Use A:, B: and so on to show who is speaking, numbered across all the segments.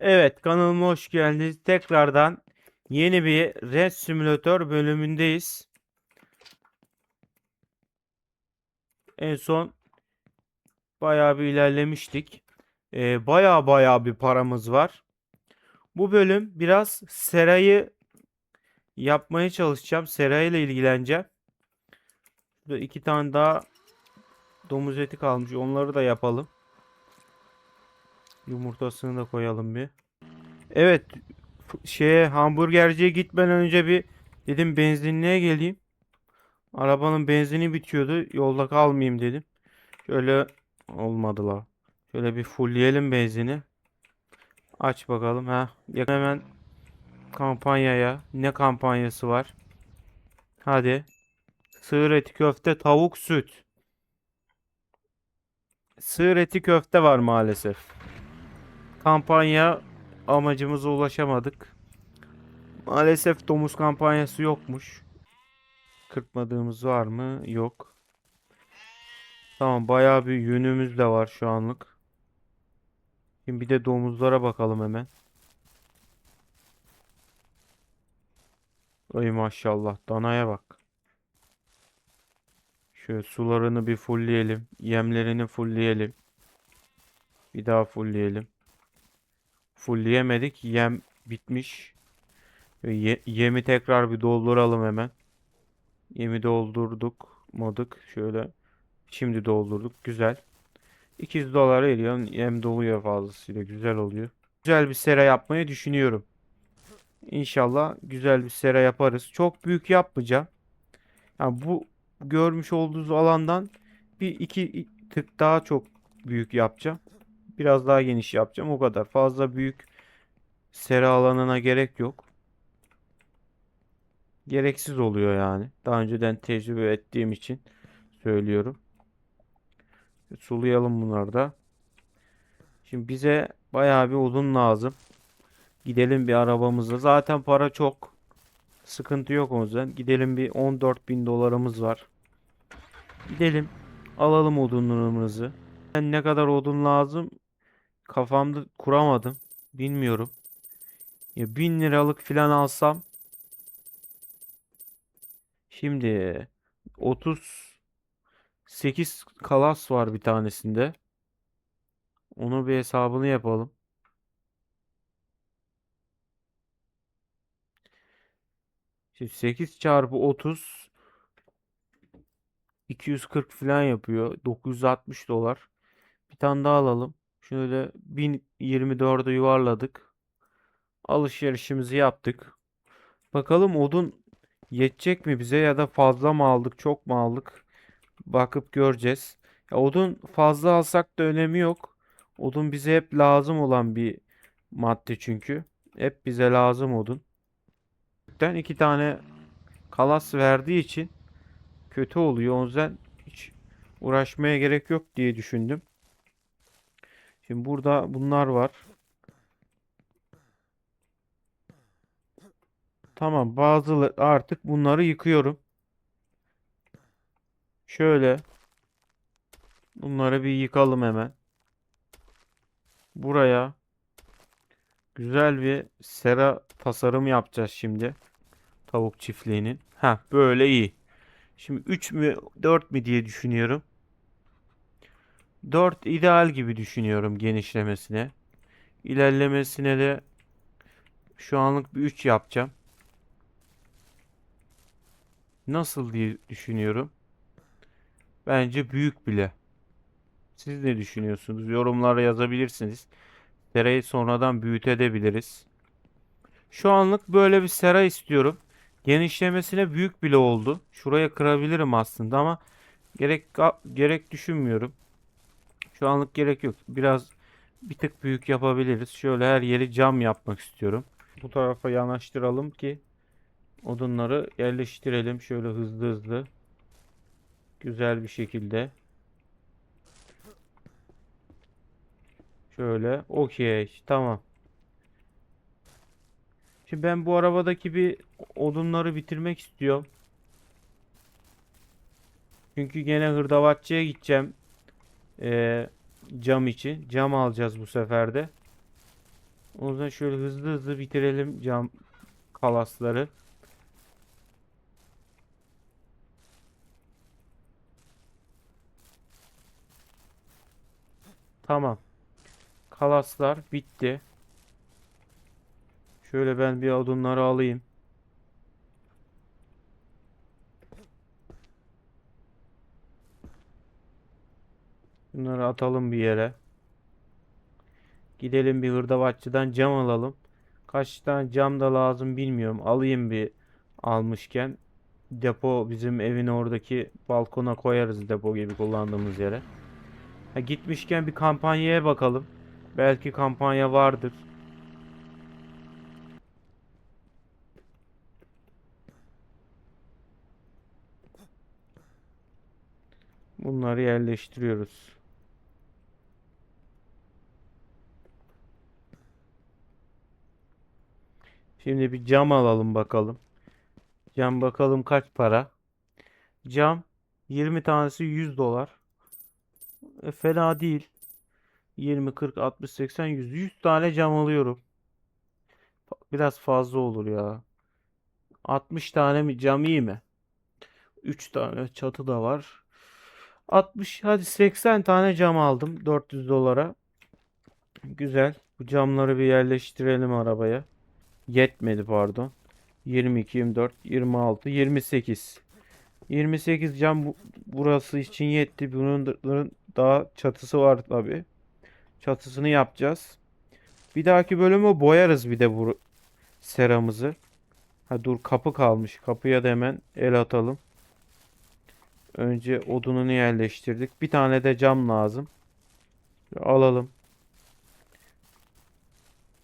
A: Evet kanalıma hoş geldiniz. Tekrardan yeni bir Red Simulator bölümündeyiz. En son bayağı bir ilerlemiştik. Ee, bayağı bayağı bir paramız var. Bu bölüm biraz serayı yapmaya çalışacağım. Serayla ilgileneceğim. Burada iki tane daha domuz eti kalmış. Onları da yapalım. Yumurtasını da koyalım bir. Evet. Şeye hamburgerciye gitmeden önce bir dedim benzinliğe geleyim. Arabanın benzini bitiyordu. Yolda kalmayayım dedim. Şöyle olmadı la. Şöyle bir fullleyelim benzini. Aç bakalım ha. Hemen kampanyaya. Ne kampanyası var? Hadi. Sığır eti köfte tavuk süt. Sığır eti köfte var maalesef. Kampanya amacımıza ulaşamadık. Maalesef domuz kampanyası yokmuş. Kırpmadığımız var mı? Yok. Tamam bayağı bir yünümüz de var şu anlık. Şimdi bir de domuzlara bakalım hemen. Ay maşallah danaya bak. Şöyle sularını bir fullleyelim. Yemlerini fullleyelim. Bir daha fullleyelim. Fullleyemedik. Yem bitmiş. Ye- yemi tekrar bir dolduralım hemen. Yemi doldurduk. Moduk. Şöyle. Şimdi doldurduk. Güzel. 200 dolar veriyor. Yem doluyor fazlasıyla. Güzel oluyor. Güzel bir sera yapmayı düşünüyorum. İnşallah güzel bir sera yaparız. Çok büyük yapmayacağım. Yani bu görmüş olduğunuz alandan bir iki tık daha çok büyük yapacağım. Biraz daha geniş yapacağım. O kadar. Fazla büyük sera alanına gerek yok. Gereksiz oluyor yani. Daha önceden tecrübe ettiğim için söylüyorum. Sulayalım bunları da. Şimdi bize bayağı bir odun lazım. Gidelim bir arabamızla. Zaten para çok. Sıkıntı yok o yüzden. Gidelim bir 14 bin dolarımız var. Gidelim. Alalım odunlarımızı. Ben ne kadar odun lazım kafamda kuramadım. Bilmiyorum. Ya 1000 liralık falan alsam şimdi 38 kalas var bir tanesinde. Onu bir hesabını yapalım. Şimdi 8 çarpı 30 240 falan yapıyor. 960 dolar. Bir tane daha alalım. Şöyle 1024'e yuvarladık. Alışverişimizi yaptık. Bakalım odun yetecek mi bize ya da fazla mı aldık, çok mu aldık? Bakıp göreceğiz. Ya odun fazla alsak da önemi yok. Odun bize hep lazım olan bir madde çünkü. Hep bize lazım odun. İki tane kalas verdiği için kötü oluyor. O yüzden hiç uğraşmaya gerek yok diye düşündüm. Şimdi burada bunlar var. Tamam bazı artık bunları yıkıyorum. Şöyle bunları bir yıkalım hemen. Buraya güzel bir sera tasarım yapacağız şimdi. Tavuk çiftliğinin. Ha böyle iyi. Şimdi 3 mü 4 mü diye düşünüyorum. 4 ideal gibi düşünüyorum genişlemesine. İlerlemesine de şu anlık bir 3 yapacağım. Nasıl diye düşünüyorum. Bence büyük bile. Siz ne düşünüyorsunuz? Yorumlara yazabilirsiniz. Serayı sonradan büyütebiliriz. Şu anlık böyle bir sera istiyorum. Genişlemesine büyük bile oldu. Şuraya kırabilirim aslında ama gerek gerek düşünmüyorum. Şu anlık gerek yok. Biraz bir tık büyük yapabiliriz. Şöyle her yeri cam yapmak istiyorum. Bu tarafa yanaştıralım ki odunları yerleştirelim şöyle hızlı hızlı. Güzel bir şekilde. Şöyle. Okey. Tamam. Şimdi ben bu arabadaki bir odunları bitirmek istiyorum. Çünkü gene hırdavatçıya gideceğim. Ee, cam için. Cam alacağız bu sefer de. O yüzden şöyle hızlı hızlı bitirelim cam kalasları. Tamam. Kalaslar bitti. Şöyle ben bir odunları alayım. Bunları atalım bir yere. Gidelim bir hırdavatçıdan cam alalım. Kaç tane cam da lazım bilmiyorum. Alayım bir almışken. Depo bizim evin oradaki balkona koyarız depo gibi kullandığımız yere. Ha, gitmişken bir kampanyaya bakalım. Belki kampanya vardır. Bunları yerleştiriyoruz. Şimdi bir cam alalım bakalım. Cam bakalım kaç para. Cam 20 tanesi 100 dolar. E, fena değil. 20, 40, 60, 80, 100. 100 tane cam alıyorum. Biraz fazla olur ya. 60 tane mi cam iyi mi? 3 tane çatı da var. 60 hadi 80 tane cam aldım 400 dolara. Güzel. Bu camları bir yerleştirelim arabaya. Yetmedi pardon. 22, 24, 26, 28. 28 cam bu- burası için yetti. Bunun da- bunun daha çatısı var tabii. Çatısını yapacağız. Bir dahaki bölümü boyarız bir de bu seramızı. Ha dur kapı kalmış. Kapıya da hemen el atalım. Önce odununu yerleştirdik. Bir tane de cam lazım. Alalım.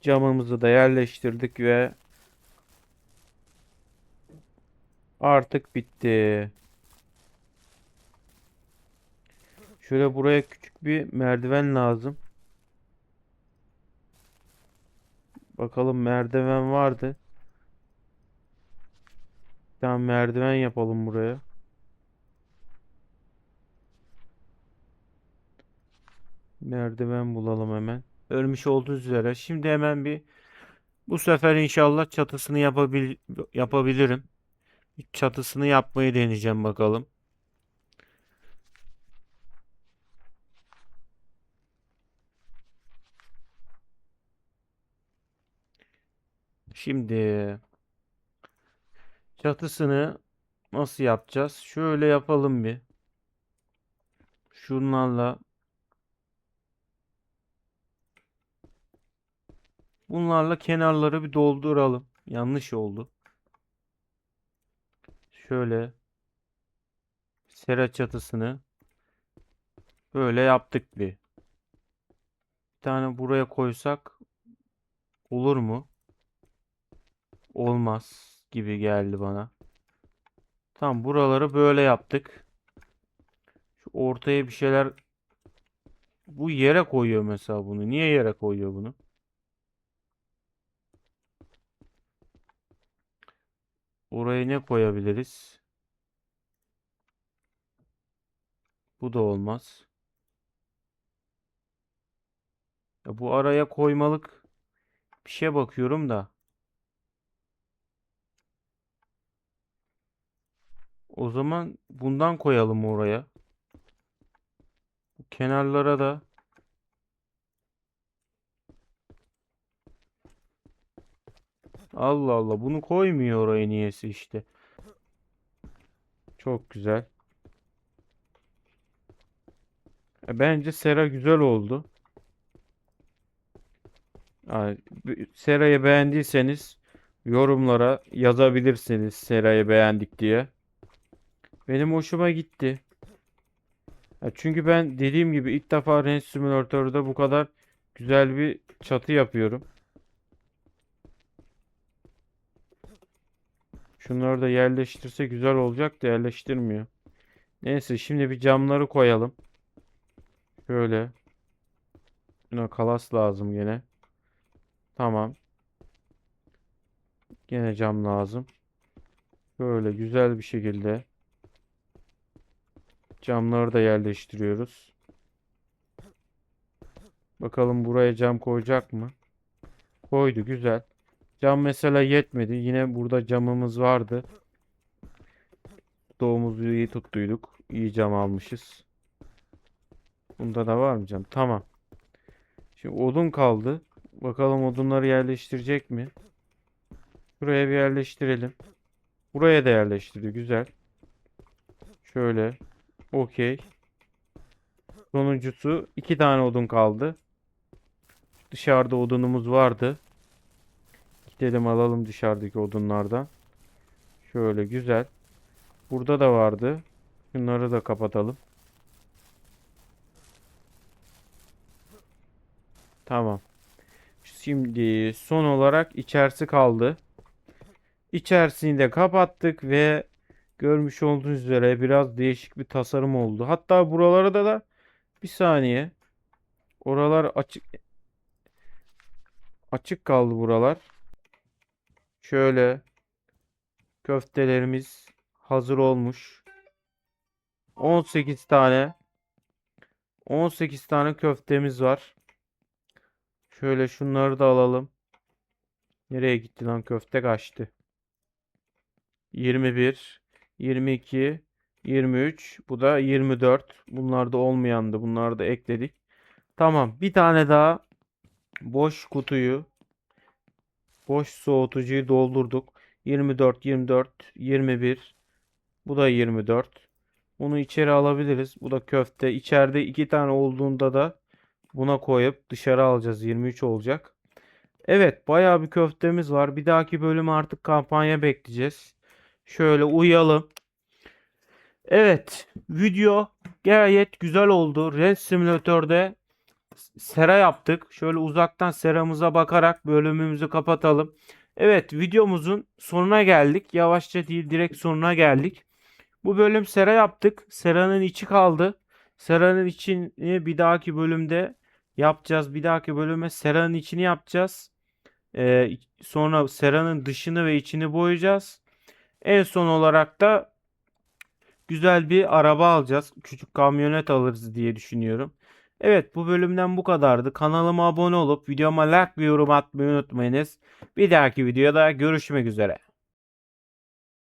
A: Camımızı da yerleştirdik ve artık bitti. Şöyle buraya küçük bir merdiven lazım. Bakalım merdiven vardı. Bir tane merdiven yapalım buraya. Merdiven bulalım hemen. Ölmüş olduğu üzere. Şimdi hemen bir bu sefer inşallah çatısını yapabil yapabilirim. Çatısını yapmayı deneyeceğim bakalım. Şimdi çatısını nasıl yapacağız? Şöyle yapalım bir. Şunlarla bunlarla kenarları bir dolduralım. Yanlış oldu. Şöyle sera çatısını böyle yaptık bir. Bir tane buraya koysak olur mu? Olmaz gibi geldi bana. Tamam buraları böyle yaptık. Şu ortaya bir şeyler bu yere koyuyor mesela bunu. Niye yere koyuyor bunu? Oraya ne koyabiliriz? Bu da olmaz. Ya bu araya koymalık bir şey bakıyorum da. O zaman bundan koyalım oraya. Kenarlara da Allah Allah bunu koymuyor oraya niyesi işte. Çok güzel. E, Bence sera güzel oldu. Yani, serayı beğendiyseniz yorumlara yazabilirsiniz serayı beğendik diye. Benim hoşuma gitti. Ya çünkü ben dediğim gibi ilk defa Range Simulator'da bu kadar güzel bir çatı yapıyorum. Şunları da yerleştirse güzel olacak da yerleştirmiyor. Neyse şimdi bir camları koyalım. Şöyle. Buna kalas lazım gene. Tamam. Gene cam lazım. Böyle güzel bir şekilde camları da yerleştiriyoruz. Bakalım buraya cam koyacak mı? Koydu güzel. Cam mesela yetmedi. Yine burada camımız vardı. Doğumuzu iyi tuttuyduk. İyi cam almışız. Bunda da var mı cam? Tamam. Şimdi odun kaldı. Bakalım odunları yerleştirecek mi? Buraya bir yerleştirelim. Buraya da yerleştirdi. Güzel. Şöyle. Okey. Sonuncusu iki tane odun kaldı. Dışarıda odunumuz vardı. Gidelim alalım dışarıdaki odunlardan. Şöyle güzel. Burada da vardı. Şunları da kapatalım. Tamam. Şimdi son olarak içerisi kaldı. İçerisini de kapattık ve görmüş olduğunuz üzere biraz değişik bir tasarım oldu. Hatta buralara da da bir saniye. Oralar açık açık kaldı buralar. Şöyle köftelerimiz hazır olmuş. 18 tane 18 tane köftemiz var. Şöyle şunları da alalım. Nereye gitti lan köfte kaçtı. 21, 22, 23. Bu da 24. Bunlar da olmayandı. Bunları da ekledik. Tamam. Bir tane daha boş kutuyu boş soğutucuyu doldurduk. 24, 24, 21. Bu da 24. Bunu içeri alabiliriz. Bu da köfte. İçeride iki tane olduğunda da buna koyup dışarı alacağız. 23 olacak. Evet, bayağı bir köftemiz var. Bir dahaki bölüm artık kampanya bekleyeceğiz. Şöyle uyalım. Evet, video gayet güzel oldu. Red Simulator'da sera yaptık. Şöyle uzaktan seramıza bakarak bölümümüzü kapatalım. Evet, videomuzun sonuna geldik. Yavaşça değil, direkt sonuna geldik. Bu bölüm sera yaptık. Seranın içi kaldı. Seranın içini bir dahaki bölümde yapacağız. Bir dahaki bölüme seranın içini yapacağız. Ee, sonra seranın dışını ve içini boyayacağız. En son olarak da güzel bir araba alacağız. Küçük kamyonet alırız diye düşünüyorum. Evet bu bölümden bu kadardı. Kanalıma abone olup videoma like ve yorum atmayı unutmayınız. Bir dahaki videoda görüşmek üzere.